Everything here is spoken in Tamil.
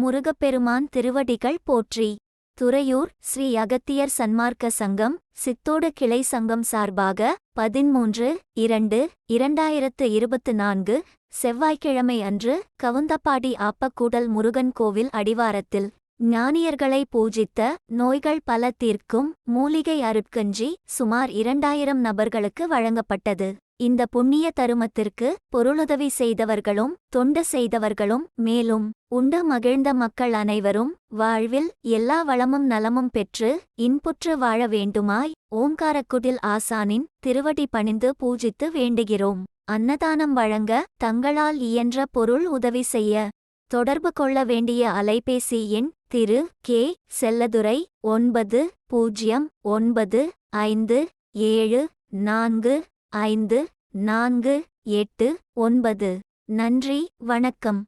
முருகப்பெருமான் திருவடிகள் போற்றி. துறையூர் ஸ்ரீ அகத்தியர் சன்மார்க்க சங்கம் சித்தோடு கிளை சங்கம் சார்பாக பதிமூன்று இரண்டு இரண்டாயிரத்து இருபத்து நான்கு செவ்வாய்க்கிழமை அன்று கவுந்தப்பாடி ஆப்பக்கூடல் முருகன் கோவில் அடிவாரத்தில் ஞானியர்களை பூஜித்த நோய்கள் பல தீர்க்கும் மூலிகை அருட்கஞ்சி சுமார் இரண்டாயிரம் நபர்களுக்கு வழங்கப்பட்டது. இந்த புண்ணிய தருமத்திற்கு பொருளுதவி செய்தவர்களும் தொண்டு செய்தவர்களும் மேலும் உண்டு மகிழ்ந்த மக்கள் அனைவரும் வாழ்வில் எல்லா வளமும் நலமும் பெற்று இன்புற்று வாழ வேண்டுமாய் ஓங்காரக்குடில் ஆசானின் திருவடி பணிந்து பூஜித்து வேண்டுகிறோம். அன்னதானம் வழங்க தங்களால் இயன்ற பொருள் உதவி செய்ய தொடர்பு கொள்ள வேண்டிய அலைபேசி எண் திரு கே செல்லதுரை ஒன்பது பூஜ்ஜியம் ஒன்பது ஐந்து ஏழு நான்கு ஐந்து நான்கு எட்டு ஒன்பது. நன்றி வணக்கம்.